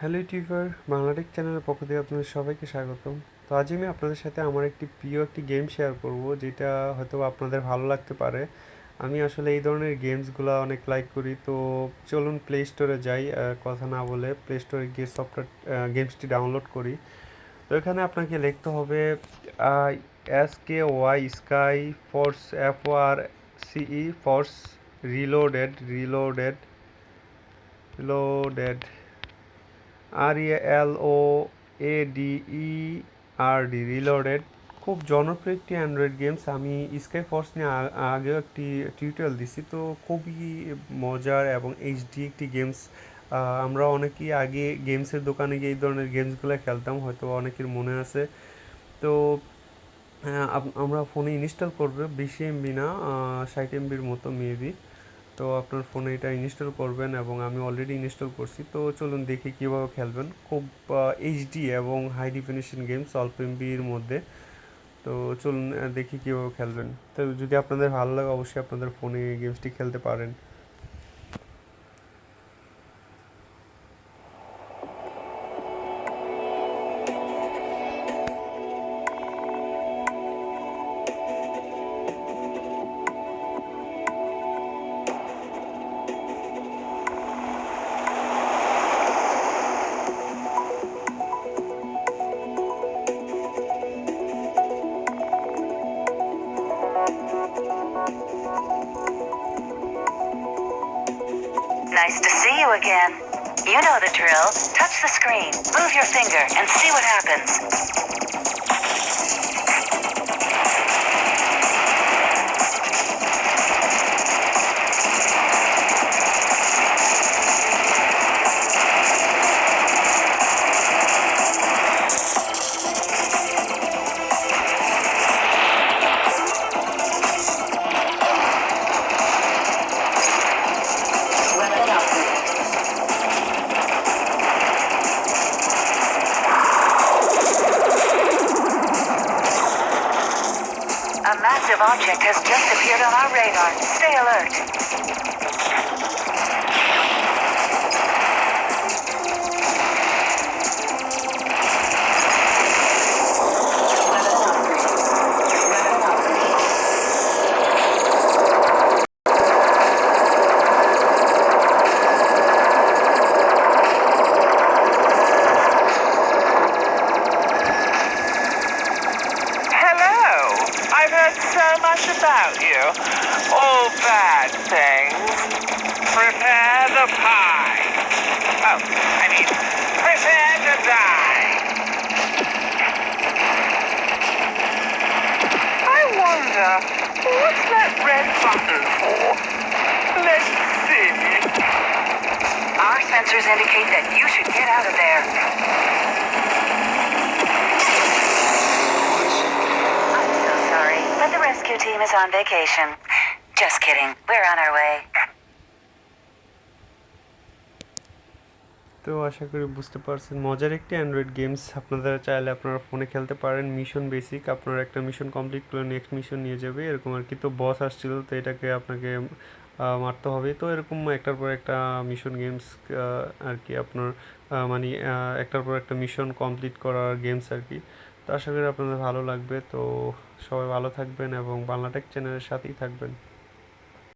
Hello YouTuber Bangla Tech চ্যানেলের পক্ষ থেকে আপনাদের সবাইকে স্বাগতম। তো আজ আমি আপনাদের সাথে আমার একটি প্রিয় একটি গেম শেয়ার করব, যেটা হয়তো আপনাদের ভালো লাগতে পারে। আমি আসলে এই ধরনের গেমসগুলো অনেক লাইক করি, তো চলুন প্লে স্টোরে যাই কথা না বলে প্লে স্টোরে গিয়ে সফটওয়্যার গেমসটি ডাউনলোড করি। তো এখানে আপনাকে লিখতে হবে S K Y sky force F R C E force reloaded reloaded reloaded R E L O A D E R D reloaded খুব জনপ্রিয় একটি অ্যান্ড্রয়েড গেমস আমি স্কাই ফোর্স নিয়ে আগেও একটি টিউটোরিয়াল দিছি। তো খুবই মজার এবং এইচডি একটি গেমস আমরা অনেকেই আগে গেমসের দোকানে গিয়ে এই ধরনের গেমসগুলো খেলতাম, হয়তো অনেকের মনে আছে। তো আমরা ফোনে ইনস্টল করবে, বেশি এমবি না ষাট এমবির মতো মেবি তো আপনার ফোনে এটা ইনস্টল করবেন এবং আমি অলরেডি ইনস্টল করছি। তো চলুন দেখি কীভাবে খেলবেন। খুব এইচডি এবং হাই ডিফিনিশন গেমস অল্প এমবির মধ্যে। তো চলুন দেখি কীভাবে খেলবেন। তো যদি আপনাদের ভালো লাগে, অবশ্যই আপনাদের ফোনে গেমসটি খেলতে পারেন। Nice to see you again. You know the drill. Touch the screen, move your finger, and see what happens. Massive object has just appeared on our radar. Stay alert. Heard so much about you. All bad things. Prepare the pie. Oh, I mean, prepare to die. I wonder, what's that red button for? Let's see. Our sensors indicate that you should get out of there. Rescue team is on vacation. Just kidding. We're on our way. তো আশা করি বুঝতে পারছেন, মজার একটি Android games আপনারা চাইলে আপনারা ফোনে খেলতে পারেন মিশন বেসিক আপনার একটা মিশন কমপ্লিট করে নেক্সট মিশন নিয়ে যাবে এরকম আর কি তো বস আসছিল, তো এটাকে আপনাকে মারতে হবে তো এরকম একটার পর একটা মিশন গেমস আর কি আপনার মানে একটার পর একটা মিশন কমপ্লিট করার গেমস আর কি তো আশা করি আপনাদের ভালো লাগবে। তো সবাই ভালো থাকবেন এবং বাংলাটেক চ্যানেলের সাথেই থাকবেন।